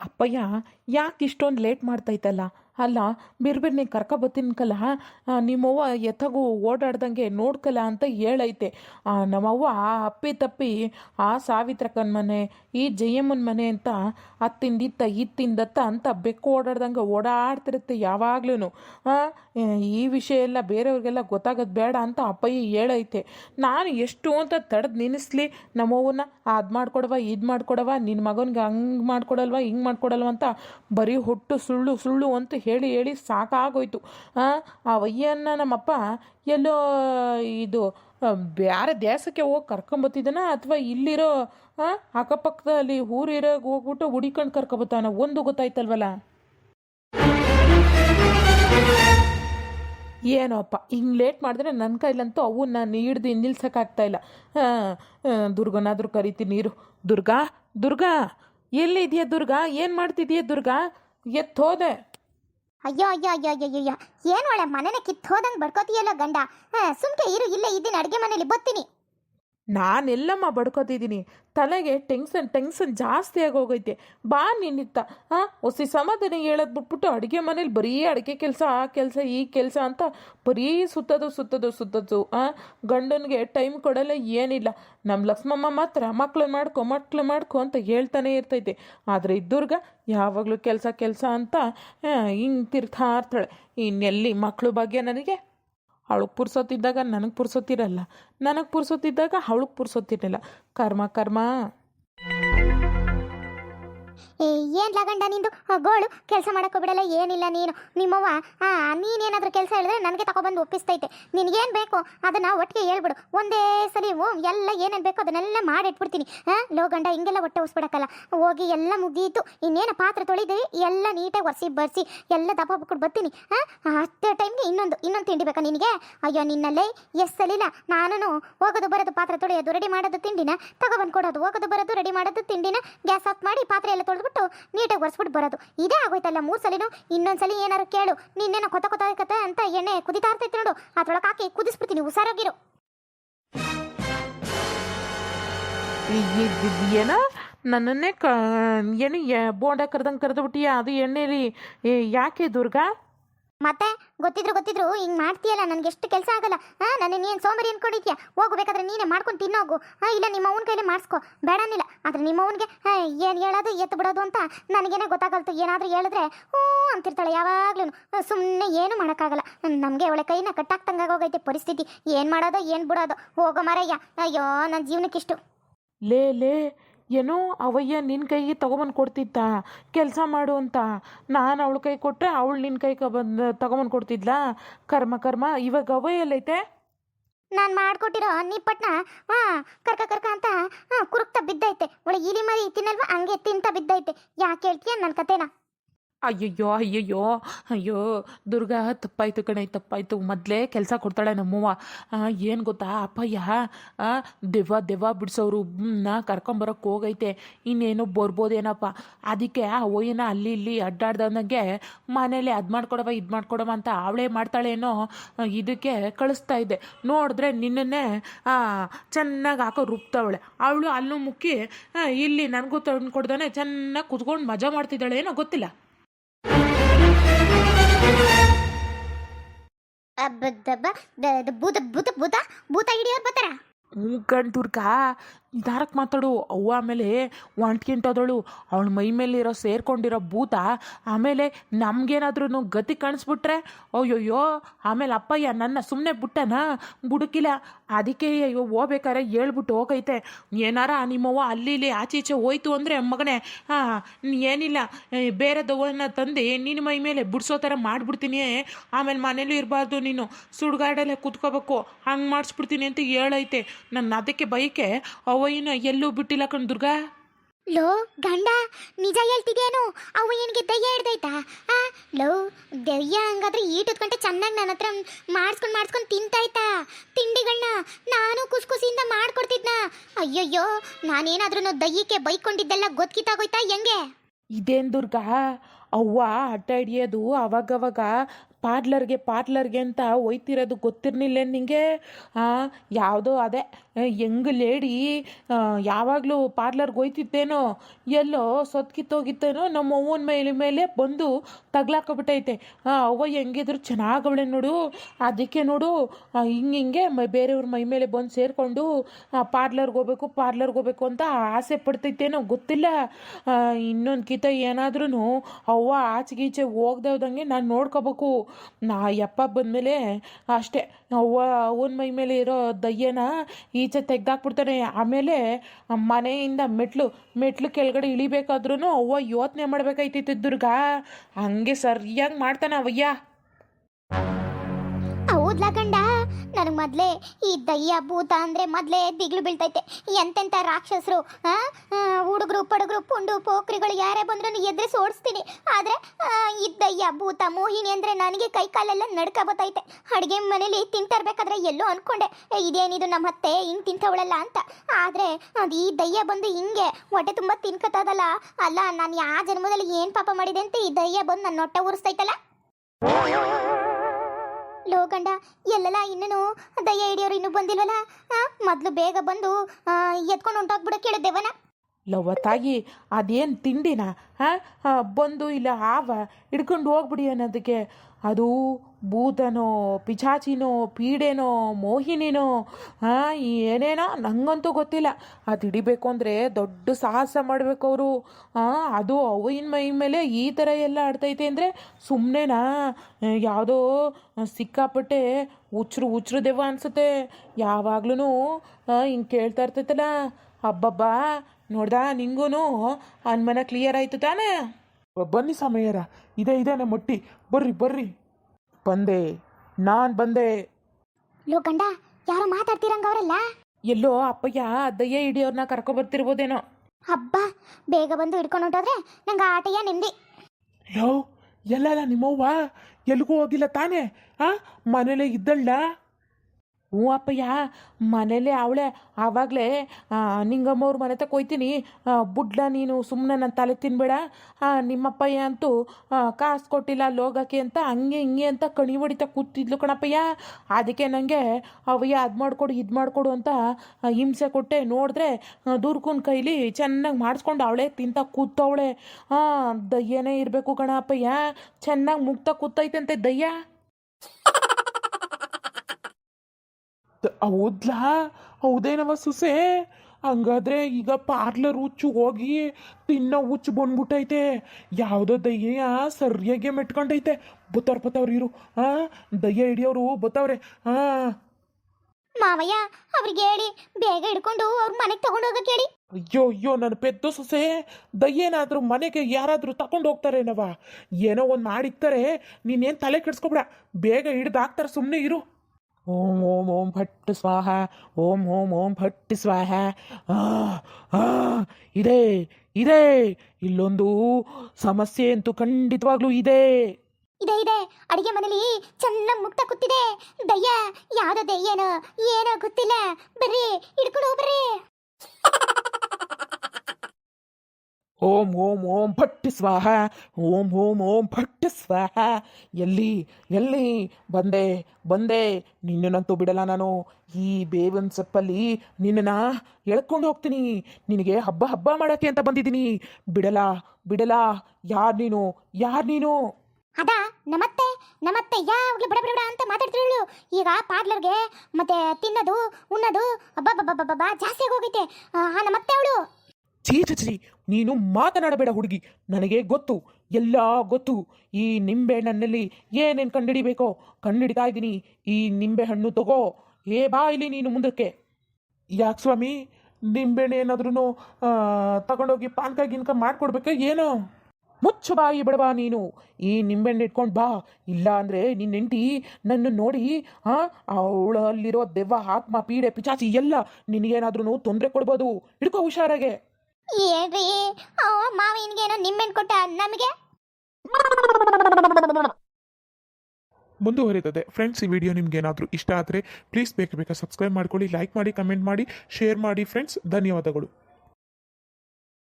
a ಅಪ್ಪಯ್ಯ, ಯಾಕೆ ಇಷ್ಟೊಂದು late ಮಾಡ್ತೈತಲ್ಲ? ಅಲ್ಲ ಬಿರ್ಬಿರ್ನಿ ಕರ್ಕ ಬತ್ತೀನ್ಕಲ್ಲ ನಿಮ್ಮವ್ವ ಎತ್ತಗೂ ಓಡಾಡ್ದಂಗೆ ನೋಡ್ಕಲ್ಲ ಅಂತ ಹೇಳೈತೆ. ನಮ್ಮವ್ವ ಆ ಅಪ್ಪಿ ತಪ್ಪಿ ಆ ಸಾವಿತ್ರಕ್ಕನ ಮನೆ, ಈ ಜಯಮ್ಮನ ಮನೆ ಅಂತ ಅತ್ತಿಂದಿತ್ತ, ಇತ್ತಿಂದತ್ತ ಅಂತ ಬೆಕ್ಕು ಓಡಾಡ್ದಂಗೆ ಓಡಾಡ್ತಿರುತ್ತೆ ಯಾವಾಗ್ಲೂ ಈ ವಿಷಯ ಎಲ್ಲ ಬೇರೆಯವ್ರಿಗೆಲ್ಲ ಗೊತ್ತಾಗೋದು ಬೇಡ ಅಂತ ಅಪ್ಪಯ್ಯ ಹೇಳೈತೆ. ನಾನು ಎಷ್ಟು ಅಂತ ತಡೆದು ನಿಲ್ಲಿಸ್ಲಿ ನಮ್ಮವ್ವನ ಅದು ಮಾಡ್ಕೊಡವ ಇದು ಮಾಡ್ಕೊಡವ ನಿನ್ನ ಮಗನಿಗೆ ಹಂಗೆ ಮಾಡ್ಕೊಡಲ್ವ, ಹಿಂಗೆ ಮಾಡ್ಕೊಡಲ್ವ. ಅಂತ ಬರೀ ಹೊಟ್ಟು ಸುಳ್ಳು ಸುಳ್ಳು ಅಂತ ಹೇಳಿ ಹೇಳಿ ಸಾಕಾಗೋಯ್ತು. ಆ ವಯ್ಯನ್ನ ನಮ್ಮಪ್ಪ ಎಲ್ಲೋ ಇದು ಬೇರೆ ದೇಶಕ್ಕೆ ಹೋಗಿ ಕರ್ಕೊಂಬತ್ತಿದ್ದಾನ ಅಥವಾ ಇಲ್ಲಿರೋ ಅಕ್ಕಪಕ್ಕದಲ್ಲಿ ಊರಿರೋಗಿ ಹೋಗ್ಬಿಟ್ಟು ಹುಡಿಕೊಂಡು ಕರ್ಕೊಬತ್ತಾನ? ಒಂದು ಗೊತ್ತಾಯ್ತಲ್ವಲ್ಲ? ಏನೋಪ್ಪ, ಹಿಂಗೆ ಲೇಟ್ ಮಾಡಿದ್ರೆ ನನ್ನ ಕೈಲಂತೂ ಅವು ನಾನು ಹಿಡ್ದು ನಿಲ್ಸೋಕ್ಕಾಗ್ತಾಯಿಲ್ಲ ದುರ್ಗನಾದರೂ ಕರಿತೀನಿ ನೀರು. ದುರ್ಗಾ ದುರ್ಗಾ! ಎಲ್ಲಿದೆಯಾ ದುರ್ಗಾ? ಏನು ಮಾಡ್ತಿದೀಯ ದುರ್ಗಾ? ಎತ್ತು ಹೋದೆ. ಅಯ್ಯೋ ಅಯ್ಯೋ ಅಯ್ಯೋ ಅಯ್ಯೋ ಅಯ್ಯೋ ಏನು ಒಳ್ಳೆ ಮನೆನ ಕಿತ್ತು ಹೋದಂಗೆ ಬಡ್ಕೋತೀಯಲ್ಲ ಗಂಡ? ಸುಮ್ಕೆ ಇರು ಇಲ್ಲೇ ಇದ್ದೀನಿ ಅಡುಗೆ ಮನೇಲಿ ಬತ್ತೀನಿ. ನಾನೆಲ್ಲಮ್ಮ ಬಡ್ಕೋತಿದ್ದೀನಿ. ತಲೆಗೆ ಟೆನ್ಷನ್ ಟೆನ್ಷನ್ ಜಾಸ್ತಿ ಆಗೋಗೈತೆ. ಬಾ ನಿನ್ನಿತ್ತ. ಹಾಂ ಹೊಸಿ ಸಮಾಧಾನ ಹೇಳೋದು ಬಿಟ್ಬಿಟ್ಟು ಅಡುಗೆ ಮನೇಲಿ ಬರೀ ಅಡುಗೆ ಕೆಲಸ, ಆ ಕೆಲಸ, ಈ ಕೆಲಸ ಅಂತ ಬರೀ ಸುತ್ತೋದು, ಸುತ್ತದು, ಸುತ್ತೋದು. ಹಾಂ ಗಂಡನಿಗೆ ಟೈಮ್ ಕೊಡಲ್ಲ, ಏನಿಲ್ಲ. ನಮ್ಮ ಲಕ್ಷ್ಮಮ್ಮ ಮಾತ್ರ ಮಕ್ಳು ಮಾಡ್ಕೊ ಮಕ್ಳು ಮಾಡ್ಕೊ ಅಂತ ಹೇಳ್ತಾನೆ ಇರ್ತೈತೆ. ಆದರೆ ಇದ್ದುರ್ಗ ಯಾವಾಗಲೂ ಕೆಲಸ ಕೆಲಸ ಅಂತ ಹಿಂಗೆ ತಿರ್ತಾ ಇರ್ತಾಳೆ. ಇನ್ನೆಲ್ಲಿ ಮಕ್ಕಳು ಬಗ್ಗೆ ನನಗೆ? ಅವಳಿಗೆ ಪುರ್ಸೊತ್ತಿದ್ದಾಗ ನನಗೆ ಪುರ್ಸೊತ್ತಿರಲ್ಲ. ನನಗೆ ಪುರ್ಸೊತ್ತಿದ್ದಾಗ ಅವಳಿಗೆ ಪುರ್ಸೊತ್ತಿರಲ್ಲ ಕರ್ಮ ಕರ್ಮ. ಏ ಲಗಂಡ ಗಂಡ ನಿಂದು ಗೋಳು, ಕೆಲಸ ಮಾಡಕ್ಕೋ ಬಿಡಲ್ಲ ಏನಿಲ್ಲ ನೀನು. ನಿಮ್ಮವ್ವ ನೀನೇನಾದ್ರೂ ಕೆಲಸ ಹೇಳಿದ್ರೆ ನನಗೆ ತಗೊಬಂದು ಒಪ್ಪಿಸ್ತೈತೆ. ನಿನಗೇನು ಬೇಕು ಅದನ್ನ ಒಟ್ಟಿಗೆ ಹೇಳ್ಬಿಡು. ಒಂದೇ ಸರಿ, ಓ, ಎಲ್ಲ ಏನೇನು ಬೇಕೋ ಅದನ್ನೆಲ್ಲ ಮಾಡಿಟ್ಬಿಡ್ತೀನಿ. ಹಾಂ ಲೋ ಗಂಡ ಹಿಂಗೆಲ್ಲ ಹೊಟ್ಟೆ ಉಸ್ಬಿಡಕ್ಕಲ್ಲ. ಹೋಗಿ ಎಲ್ಲ ಮುಗೀತು. ಇನ್ನೇನು ಪಾತ್ರೆ ತೊಳೆದು? ಎಲ್ಲ ನೀಟಾಗಿ ಒರೆಸಿ ಬರ್ಸಿ, ಎಲ್ಲ ದಪ್ಪ ಬಿಟ್ಬಿಟ್ಟು ಬರ್ತೀನಿ. ಹಾಂ ಅಷ್ಟೇ ಟೈಮ್ಗೆ ಇನ್ನೊಂದು ಇನ್ನೊಂದು ತಿಂಡಿ ಬೇಕಾ ನಿನಗೆ? ಅಯ್ಯೋ, ನಿನ್ನಲ್ಲೇ? ಎಸ್ ಸಲಿಲ್ಲ ನಾನು ಹೋಗೋದು ಬರೋದು ಪಾತ್ರೆ ತೊಳೆಯೋದು, ರೆಡಿ ಮಾಡೋದು ತಿಂಡಿನ, ತಗೊಬಂದು ಕೊಡೋದು, ಹೋಗೋದು ಬರೋದು, ರೆಡಿ ಮಾಡೋದು ತಿಂಡಿನ, ಗ್ಯಾಸ್ ಆಫ್ ಮಾಡಿ ಪಾತ್ರೆ ಎಲ್ಲ ತೊಳೆದ್ಬಿಟ್ಟು ನೀಟಾಗಿ ಒರೆಸ್ಬಿಟ್ಟು ಬರೋದು. ಇದೇ ಆಗೋಯ್ತಲ್ಲ, ಮೂರು ಸಲಿನೂ? ಇನ್ನೊಂದ್ಸಲಿ ಏನಾರು ಕೇಳು. ನಿನ್ನೇನೋ ಕೊತ ಕೊತ ಕತೆ ಅಂತ ಎಣ್ಣೆ ಕುದಿತಾ ಇರ್ತೈತೆ ನೋಡು. ಅದ್ರೊಳಗೆ ಹಾಕಿ ಕುದಿಸ್ಬಿಡ್ತೀನಿ ಹುಷಾರಾಗಿರು. ಏನ? ನನ್ನನ್ನೇ ಕ ಏನು ಬೋಂಡ ಕರ್ದಂಗೆ ಕರೆದು ಬಿಟ್ಟಿಯಾ? ಅದು ಎಣ್ಣೆ ರೀ ಯಾಕೆ ದುರ್ಗಾ? ಮತ್ತೆ ಗೊತ್ತಿದ್ರು ಗೊತ್ತಿದ್ರು, ಹಿಂಗ್ ಮಾಡ್ತೀಯಲ್ಲ, ನನ್ಗೆ ಎಷ್ಟು ಕೆಲಸ ಆಗಲ್ಲ. ನನ್ನ ನೀನ್ ಸೋಮರಿ ಅನ್ಕೊಂಡಿದ್ಯಾ ಹೋಗ್ಬೇಕಾದ್ರೆ ನೀನೇ ಮಾಡ್ಕೊಂಡು ತಿನ್ನೋಗು. ಹಾ, ಇಲ್ಲ, ನಿಮ್ಮ ಅವನ ಕೈಲಿ ಮಾಡಿಸ್ಕೊ. ಬೇಡನಿಲ್ಲ ಆದ್ರೆ ನಿಮ್ಮ ಅವನಿಗೆ ಏನು ಹೇಳೋದು, ಎತ್ತು ಬಿಡೋದು ಅಂತ ನನಗೇನೆ ಗೊತ್ತಾಗಲ್ತು. ಏನಾದ್ರೂ ಹೇಳಿದ್ರೆ ಹ್ಞೂ ಅಂತಿರ್ತಾಳೆ ಯಾವಾಗ್ಲೂ ಸುಮ್ಮನೆ ಏನು ಮಾಡೋಕ್ಕಾಗಲ್ಲ. ನಮಗೆ ಅವಳೆ ಕೈನ ಕಟ್ಟಾಕ್ತಂಗಾಗೋಗೈತೆ ಪರಿಸ್ಥಿತಿ. ಏನು ಮಾಡೋದು, ಏನು ಬಿಡೋದು? ಹೋಗೋ ಮಾರಯ್ಯ. ಅಯ್ಯೋ ನನ್ನ ಜೀವನಕ್ಕಿಷ್ಟು. ಲೇ ಲೇ ಏನೋ ಅವಯ್ಯ ನಿನ್ನ ಕೈಗೆ ತಗೊಂಬಂದು ಕೊಡ್ತಿದ್ದ, ಕೆಲಸ ಮಾಡು ಅಂತ. ನಾನು ಅವಳ ಕೈ ಕೊಟ್ಟರೆ ಅವಳು ನಿನ್ನ ಕೈ ಬಂದು ತಗೊಂಬಂದು ಕೊಡ್ತಿದ್ಲಾ. ಕರ್ಮ ಕರ್ಮ, ಇವಾಗ ಅವಯ್ಯ ಎಲ್ಲೈತೆ? ನಾನು ಮಾಡ್ಕೊಟ್ಟಿರೋ ನಿಪ್ಪಟ್ಟನ ಹಾ ಕರ್ಕ ಕರ್ಕ ಅಂತ ಹಾ ಕುರುಕ್ತಾ ಬಿದ್ದೈತೆ. ಒಳ್ಳೆ ಇಲಿ ಮರಿ ತಿನ್ನಲ್ವಾ? ಹಂಗೆ ತಿಂತ ಬಿದ್ದೈತೆ. ಯಾಕೆ ಹೇಳ್ತೀಯ ನನ್ನ ಕತೆನ ಅಯ್ಯಯ್ಯೋ ಅಯ್ಯಯ್ಯೋ, ಅಯ್ಯೋ, ದುರ್ಗಾ ತಪ್ಪಾಯ್ತು ಕಣೆ, ತಪ್ಪಾಯ್ತು. ಮೊದಲೇ ಕೆಲಸ ಕೊಡ್ತಾಳೆ ನಮ್ಮವ್ವ. ಏನು ಗೊತ್ತಾ, ಅಪ್ಪಯ್ಯ ದೆವ್ವ ದೆವ್ವ ಬಿಡಿಸೋರು ನಾ ಕರ್ಕೊಂಬರಕ್ಕೆ ಹೋಗೈತೆ. ಇನ್ನೇನು ಬರ್ಬೋದೇನಪ್ಪ? ಅದಕ್ಕೆ ಆ ಅಲ್ಲಿ ಇಲ್ಲಿ ಅಡ್ಡಾಡ್ದಂಗೆ ಮನೇಲಿ ಅದು ಮಾಡ್ಕೊಡವ, ಇದು ಮಾಡ್ಕೊಡವ ಅಂತ ಅವಳೇ ಮಾಡ್ತಾಳೇನೋ, ಇದಕ್ಕೆ ಕಳಿಸ್ತಾ ಇದ್ದೆ. ನೋಡಿದ್ರೆ ನಿನ್ನನ್ನೇ ಚೆನ್ನಾಗಿ ಹಾಕೋ ರುಬ್ತಾವಳೆ ಅವಳು ಅಲ್ಲೂ ಮುಕ್ಕಿ ಇಲ್ಲಿ ನನಗೂ ತಂದು ಕೊಡ್ದಾನೆ ಚೆನ್ನಾಗಿ ಕುತ್ಕೊಂಡು ಮಜಾ ಮಾಡ್ತಿದ್ದಾಳೆ ಏನೋ ಗೊತ್ತಿಲ್ಲ. ಭೂತ ಭೂತ ಭೂತ ಭೂತ ಹಿಡಿಯೋರು ಬರ್ತಾರ? ಕಣ್ ದುರ್ಗಾ ನಿಧಾನಕ್ಕೆ ಮಾತಾಡು, ಅವ್ವ ಆಮೇಲೆ ಒಂಟ್ಕಿಂಟದಳು ಅವಳ ಮೈ ಮೇಲಿರೋ ಸೇರ್ಕೊಂಡಿರೋ ಭೂತ, ಆಮೇಲೆ ನಮಗೇನಾದ್ರೂ ಗತಿ ಕಾಣಿಸ್ಬಿಟ್ರೆ, ಅಯ್ಯೋಯ್ಯೋ, ಆಮೇಲೆ ಅಪ್ಪಯ್ಯ ನನ್ನ ಸುಮ್ಮನೆ ಬಿಟ್ಟನ? ಬುಡುಕಿಲ್ಲ ಅದಕ್ಕೆ ಅಯ್ಯೋ ಹೋಗ್ಬೇಕಾರೆ ಹೇಳ್ಬಿಟ್ಟು ಹೋಗೈತೆ. ಏನಾರ ನಿಮ್ಮವ್ವ ಅಲ್ಲಿ ಇಲ್ಲಿ ಆಚೆ ಈಚೆ ಹೋಯ್ತು ಅಂದರೆ ಮಗನೇ ಹಾಂ ಏನಿಲ್ಲ ಬೇರೆ ದವ್ವನ್ನ ತಂದು ನಿನ್ನ ಮೈ ಮೇಲೆ ಬಿಡಿಸೋ ಥರ ಮಾಡಿಬಿಡ್ತೀನಿ. ಆಮೇಲೆ ಮನೇಲೂ ಇರಬಾರ್ದು ನೀನು, ಸುಡ್ಗಾಡಲ್ಲೇ ಕುತ್ಕೋಬೇಕು, ಹಂಗೆ ಮಾಡಿಸ್ಬಿಡ್ತೀನಿ ಅಂತ ಹೇಳೈತೆ. ನನ್ನ ಅದಕ್ಕೆ ಬೈಕೆ ಅವಯ್ಯನ ಎಲ್ಲೂ ಬಿಟ್ಟಿಲ್ಲ ಕಣ್ ದುರ್ಗಾ? ಲೋ ಗಂಡ ನಿಜ ಹೇಳ್ತಿದೇನು ಅವ ಏನಿಗೆ ದಯ್ಯ ಹಿಡ್ದೈತಾ? ಆ ಲೋ ದಯ್ಯ ಹಂಗಾದ್ರೆ ಈಟ್ ಹೊತ್ಕೊಂಡೆ ಚೆನ್ನಾಗಿ ನನ್ನ ಹತ್ರ ಮಾಡಿಸ್ಕೊಂಡು ಮಾಡಿಸ್ಕೊಂಡು ತಿಂತಾಯ್ತಾ? ತಿಂಡಿಗಳನ್ನ ನಾನು ಖುಷಿ ಖುಷಿಯಿಂದ ಮಾಡ್ಕೊಡ್ತಿದ್ನ. ಅಯ್ಯಯ್ಯೋ ನಾನೇನಾದ್ರೂ ದಯ್ಯಕ್ಕೆ ಬೈಕೊಂಡಿದ್ದೆಲ್ಲ ಗೊತ್ತಿತ್ತಾಗೋಯ್ತಾ ಹೆಂಗೆ? ಇದೇನು ದುರ್ಗಾ? ಅವ್ವ ಅಡ್ಡ ಹಿಡಿಯೋದು ಅವಾಗವಾಗ ಪಾರ್ಲರ್ಗೆ ಪಾರ್ಲರ್ಗೆ ಅಂತ ಒಯ್ತಿರೋದು ಗೊತ್ತಿರಲಿಲ್ಲ ನಿಂಗೆ? ಹಾಂ ಯಾವುದೋ ಅದೇ. ಹೆಂಗ್ ಲೇಡಿ ಯಾವಾಗಲೂ ಪಾರ್ಲರ್ಗೆ ಒಯ್ತಿದ್ದೇನೋ, ಎಲ್ಲೋ ಸೊತ್ಕಿತ್ತೋಗಿತ್ತೇನೋ ನಮ್ಮ ಅವ್ವನ ಮೇಲೆ ಮೇಲೆ ಬಂದು ತಗ್ಲಾಕೊಬಿಟ್ಟೈತೆ. ಅವ್ವ ಹೆಂಗಿದ್ರು ಚೆನ್ನಾಗವಳೆ ನೋಡು. ಅದಕ್ಕೆ ನೋಡು ಹಿಂಗೆ ಹಿಂಗೆ ಮೈ, ಬೇರೆಯವ್ರ ಮೈ ಮೇಲೆ ಬಂದು ಸೇರಿಕೊಂಡು ಪಾರ್ಲರ್ಗೆ ಹೋಗ್ಬೇಕು ಪಾರ್ಲರ್ಗೆ ಹೋಗ್ಬೇಕು ಅಂತ ಆಸೆ ಪಡ್ತೈತೇನೋ ಗೊತ್ತಿಲ್ಲ. ಇನ್ನೊಂದು ಕಿತ ಏನಾದ್ರೂ ಅವ್ವ ಆಚೆಗೀಚೆ ಈಚೆ ಹೋಗ್ದವ್ದಂಗೆ ನಾನು ನೋಡ್ಕೋಬೇಕು. ನಾ ಯಪ್ಪ ಬಂದಮೇಲೆ, ಅಷ್ಟೇ, ಅವ್ವ ಅವನ ಮೈ ಮೇಲೆ ಇರೋ ದಯ್ಯನ ಈಚೆ ತೆಗ್ದಾಕ್ಬಿಡ್ತಾನೆ. ಆಮೇಲೆ, ಮನೆಯಿಂದ ಮೆಟ್ಲು ಮೆಟ್ಲು ಕೆಳಗಡೆ ಇಳಿಬೇಕಾದ್ರೂ ಅವ್ವ ಯೋಚನೆ ಮಾಡ್ಬೇಕಾಯ್ತಿತ್ತು ದುರ್ಗಾ. ಹಂಗೆ ಸರಿಯಾಗಿ ಮಾಡ್ತಾನೆ ಅವಯ್ಯ ನನಗೆ ಮೊದಲೇ ಈ ದಯ್ಯ ಭೂತ ಅಂದರೆ ಮೊದಲೇ ದಿಗ್ಲು ಬೀಳ್ತೈತೆ. ಎಂತೆಂಥ ರಾಕ್ಷಸರು ಹುಡುಗರು, ಪಡುಗರು, ಪುಂಡು, ಪೋಖ್ರಿಗಳು ಯಾರೇ ಬಂದ್ರೂ ಎದುರು ಸೋಡಿಸ್ತೀನಿ ಆದರೆ ಈ ದಯ್ಯ ಭೂತ, ಮೋಹಿನಿ ಅಂದರೆ ನನಗೆ ಕೈ ಕಾಲೆಲ್ಲ ನಡ್ಕ ಬತ್ತೈತೆ. ಅಡುಗೆ ಮನೇಲಿ ತಿಂತರ್ಬೇಕಾದ್ರೆ ಎಲ್ಲೋ ಅನ್ಕೊಂಡೆ. ಇದೇನಿದು ನಮ್ಮ ಅತ್ತೆ, ಹಿಂಗೆ ತಿಂತವಳಲ್ಲ ಅಂತ. ಆದರೆ, ಅದು ಈ ದಯ್ಯ ಬಂದು ಹಿಂಗೆ ಹೊಟ್ಟೆ ತುಂಬ ತಿನ್ಕತ್ತದಲ್ಲ. ಅಲ್ಲ, ನಾನು ಯಾವ ಜನ್ಮದಲ್ಲಿ ಏನು ಪಾಪ ಮಾಡಿದೆ ಅಂತ ಈ ದಯ್ಯ ಬಂದು ನನ್ನ ಹೊಟ್ಟೆ ಉರಿಸ್ತೈತಲ್ಲ? ಗಂಡ ಎಲ್ಲೆಲ್ಲ ಇನ್ನೂ ದಯ್ಯ ಹಿಡಿಯೋರು ಇನ್ನೂ ಬಂದಿಲ್ವಲ್ಲ? ಮೊದಲು ಬೇಗ ಬಂದು ಎತ್ಕೊಂಡು ಹೊಂಟೋಗ್ಬಿಡೋ ಕೇಳಿದ್ದೇವನ ದೇವನ ಲವ್ವ ತಾಯಿ ಅದೇನು ತಿಂಡಿನ? ಹಾಂ ಬಂದು ಇಲ್ಲ ಆವ ಹಿಡ್ಕೊಂಡು ಹೋಗ್ಬಿಡಿ ಅನ್ನೋದಕ್ಕೆ. ಅದು ಭೂತನೋ ಪಿಚಾಚಿನೋ ಪೀಡೆನೋ, ಮೋಹಿನಿನೋ ಹಾಂ ಏನೇನೋ ನಂಗಂತೂ ಗೊತ್ತಿಲ್ಲ. ಅದು ಹಿಡಿಬೇಕು ಅಂದರೆ ದೊಡ್ಡ ಸಾಹಸ ಮಾಡಬೇಕು ಅವರು. ಹಾಂ ಅದು ಅವಿನ ಮೈ ಮೇಲೆ ಈ ಥರ ಎಲ್ಲ ಆಡ್ತೈತೆ ಅಂದರೆ ಸುಮ್ಮನೆನಾ ಯಾವುದೋ ಸಿಕ್ಕಾಪಟ್ಟೆ ಉಚ್ರು ಉಚ್ರು ದೆವ್ವ ಅನಿಸುತ್ತೆ. ಯಾವಾಗ್ಲೂ ಹಿಂಗೆ ಕೇಳ್ತಾ ಇರ್ತೈತಲ್ಲ ಹಬ್ಬಬ್ಬಾ ನೋಡ್ದಾ ನಿಂಗೂನು? ಅನ್ಮನ ಕ್ಲಿಯರ್ ಆಯ್ತು ತಾನೇ? ಬನ್ನಿ ಸಮಯರ ಇದೇ ಇದೇನೆ ಮೊಟ್ಟಿ ಬರ್ರಿ ಬರ್ರಿ. ಬಂದೆ. ನಾನು ಬಂದೆ. ಲೋ ಗಂಡ ಯಾರೋ ಮಾತಾಡ್ತಿರಂಗವ್ರಲ್ಲ ಎಲ್ಲೋ ಅಪ್ಪಯ್ಯ ದಯ್ಯ ಹಿಡಿಯೋರ್ನ ಕರ್ಕೊಬರ್ತಿರ್ಬೋದೇನೋ. ಹಬ್ಬ ಬೇಗ ಬಂದು ಹಿಡ್ಕೊಂಡು ಹೊಂಟೋದ್ರೆ ನಂಗೆ ಆಟಯ್ಯ ನೆಮ್ಮದಿ. ಯೋ ಎಲ್ಲಲ್ಲ ನಿಮ್ಮವ್ವ? ಎಲ್ಗೂ ಹೋಗಿಲ್ಲ ತಾನೇ? ಆ ಮನೇಲೆ ಇದ್ದಳ್ಳ? ಹ್ಞೂ ಅಪ್ಪಯ್ಯ ಮನೇಲೆ ಅವಳೆ. ಆವಾಗಲೇ ನಿಂಗಮ್ಮವ್ರ ಮನೆ ತಕ ಹೋಯ್ತೀನಿ. ಬುಡ್ಲ ನೀನು ಸುಮ್ಮನೆ ನನ್ನ ತಲೆ ತಿನ್ಬೇಡ. ನಿಮ್ಮಪ್ಪಯ್ಯ ಅಂತೂ ಕಾಸು ಕೊಟ್ಟಿಲ್ಲ ಲೋಗಕ್ಕೆ ಅಂತ ಹಂಗೆ ಹಿಂಗೆ ಅಂತ ಕಣಿ ಹೊಡಿತಾ ಕೂತಿದ್ಲು ಕಣಪ್ಪಯ್ಯ. ಅದಕ್ಕೆ ನನಗೆ ಅವಯ್ಯ ಅದು ಮಾಡಿಕೊಡು, ಇದು ಮಾಡಿಕೊಡು ಅಂತ ಹಿಂಸೆ ಕೊಟ್ಟೆ. ನೋಡಿದ್ರೆ ದುರ್ಕುನ್ ಕೈಲಿ ಚೆನ್ನಾಗಿ ಮಾಡಿಸ್ಕೊಂಡು ಅವಳೆ ತಿಂತ ಕೂತವಳೆ. ಹಾಂ ದಯ್ಯನೇ ಇರಬೇಕು ಕಣಪ್ಪಯ್ಯ. ಚೆನ್ನಾಗಿ ಮುಗ್ತಾ ಕೂತೈತೆ ಅಂತೆ ದಯ್ಯ. ಹೌದ್ಲಾ? ಹೌದೇನವ ಸುಸೆ? ಹಂಗಾದ್ರೆ ಈಗ ಪಾರ್ಲರ್ ಹುಚ್ಚು ಹೋಗಿ ತಿನ್ನೋ ಹುಚ್ಚು ಬಂದ್ಬಿಟ್ಟೈತೆ ಯಾವುದೋ ದಯ್ಯ ಸರಿಯಾಗಿ ಮೆಟ್ಕೊಂಡೈತೆ. ಬತ್ತವ್ರ ಬತ್ತವ್ರ ಇರು. ಆ? ದಯ್ಯ ಹಿಡಿಯೋರು ಬತ್ತವ್ರೆ. ಆ? ಮಾವಯ್ಯ ಅವ್ರಿಗೆ ಹೇಳಿ. ಬೇಗ ಹಿಡ್ಕೊಂಡು ಅವ್ರ ಮನೆಗೆ ತಗೊಂಡು ಹೋಗಕ್ಕೆ ಹೇಳಿ. ಅಯ್ಯೋ ಅಯ್ಯೋ ನನ್ನ ಪೆದ್ದು ಸೊಸೆ. ದಯ್ಯೇನಾದ್ರೂ ಮನೆಗೆ ಯಾರಾದರೂ ತಕೊಂಡು ಹೋಗ್ತಾರೇನವ? ಏನೋ ಒಂದು ಮಾಡಿಕ್ತಾರೆ ನೀನೇನು ತಲೆ ಕೆಡ್ಸ್ಕೊಬೇಡ. ಬೇಗ ಹಿಡ್ದು ಹಾಕ್ತಾರೆ ಸುಮ್ಮನೆ ಇರು. ಓಂ ಓಂ ಓಂ ಭಟ್ ಸ್ವಾಹ, ಓಂ ಓಂ ಓಂ ಭಟ್ ಸ್ವಾಹ. ಇದೇ ಇದೇ. ಇಲ್ಲೊಂದು ಸಮಸ್ಯೆ ಅಂತೂ ಖಂಡಿತವಾಗ್ಲೂ ಇದೆ. ಇದೆ ಇದೆ. ಅಡಿಗೆ ಮನೆಯಲ್ಲಿ ಚೆನ್ನಾಗಿ ಮುಕ್ತ ಕೂತಿದೆ. ದಯ್ಯ ಯಾವ್ದೋ ಏನು, ಏನೋ ಗೊತ್ತಿಲ್ಲ. ಬರ್ರಿ, ಹಿಡ್ಕೊಂಡು ಹೋಗ್ ಬರ್ರಿ ಓಂ ಓಂ ಓಂ ಭಟ್ಟಿ ಸ್ವಾಹ. ಓಂ ಓಂ ಓಂ ಭಟ್ಟಿ ಸ್ವಾಹ. ಎಲ್ಲಿ ಎಲ್ಲಿ? ಬಂದೆ ಬಂದೆ. ನಿನ್ನನ್ನಂತೂ ಬಿಡಲ್ಲ ನಾನು. ಈ ಬೇವಿನ ಸೊಪ್ಪಲ್ಲಿ ನಿನ್ನನ್ನು ಎಳ್ಕೊಂಡು ಹೋಗ್ತೀನಿ. ನಿನಗೆ ಹಬ್ಬ ಹಬ್ಬ ಮಾಡಕ್ಕೆ ಅಂತ ಬಂದಿದ್ದೀನಿ. ಬಿಡಲ್ಲ ಬಿಡಲ್ಲ. ಯಾರು ನೀನು? ಯಾರು ನೀನು? ಅದ, ನಮತ್ತೆ ನಮತ್ತೆ. ಯಾವಾಗ್ಲೂ ಬಡ ಬಡ ಅಂತ ಮಾತಾಡ್ತಿರಳು ಈಗ ಪಾರ್ಲರ್ಗೆ ಮತ್ತೆ ತಿನ್ನೋದು, ಉಣ್ಣೋದು ಅಬ್ಬಬ್ಬಬ್ಬಬ್ಬ ಜಾಸ್ತಿ ಆಗೋಗೈತೆ ಆ, ನಮತ್ತೆ ಅವಳು. ಛೀ ನೀನು ಮಾತನಾಡಬೇಡ ಹುಡುಗಿ. ನನಗೆ ಗೊತ್ತು, ಎಲ್ಲ ಗೊತ್ತು. ಈ ನಿಂಬೆ ಹಣ್ಣಲ್ಲಿ ಏನೇನು ಕಂಡುಹಿಡಿಬೇಕೋ ಕಂಡುಹಿಡಿತಾ ಇದ್ದೀನಿ. ಈ ನಿಂಬೆ ಹಣ್ಣು ತಗೋ, ಏ ಬಾ ಇಲ್ಲಿ ನೀನು ಮುಂದಕ್ಕೆ. ಯಾಕೆ ಸ್ವಾಮಿ? ನಿಂಬೆಹಣ್ಣು ಏನಾದ್ರೂ ತಗೊಂಡೋಗಿ ಪಾನ್ಕ ಗಿನ್ಕ ಮಾಡ್ಕೊಡ್ಬೇಕಾ ಏನು? ಮುಚ್ಚು ಬಾಯಿ ಬಿಡಬಾ ನೀನು. ಈ ನಿಂಬೆಹಣ್ಣು ಇಟ್ಕೊಂಡು ಬಾ. ಇಲ್ಲ ಅಂದರೆ ನಿನ್ನ ಹೆಂಡತಿ ನನ್ನ ನೋಡಿ ಹಾಂ ಅವಳಲ್ಲಿರೋ ದೆವ್ವ, ಆತ್ಮ, ಪೀಡೆ, ಪಿಚಾಚಿ ಎಲ್ಲ ನಿನಗೇನಾದ್ರೂ ತೊಂದರೆ ಕೊಡ್ಬೋದು. ಹಿಡ್ಕೋ ಹುಷಾರಾಗೆ. ಏನ್ರಿ? ಅವ ಮಾವಿನ್ಗೇನೋ ನಿಮ್ಮೆಣ್ ಕೊಟ್ಟ ನಮಗೆ? ಮುಂದುವರಿತದೆ. ಫ್ರೆಂಡ್ಸ್ ಈ ವಿಡಿಯೋ ನಿಮ್ಗೆ ಏನಾದರೂ ಇಷ್ಟ ಆದರೆ ಪ್ಲೀಸ್ ಬೇಕು ಬೇಕಾ ಸಬ್ಸ್ಕ್ರೈಬ್ ಮಾಡ್ಕೊಳ್ಳಿ ಲೈಕ್ ಮಾಡಿ ಕಮೆಂಟ್ ಮಾಡಿ ಶೇರ್ ಮಾಡಿ. ಫ್ರೆಂಡ್ಸ್ ಧನ್ಯವಾದಗಳು.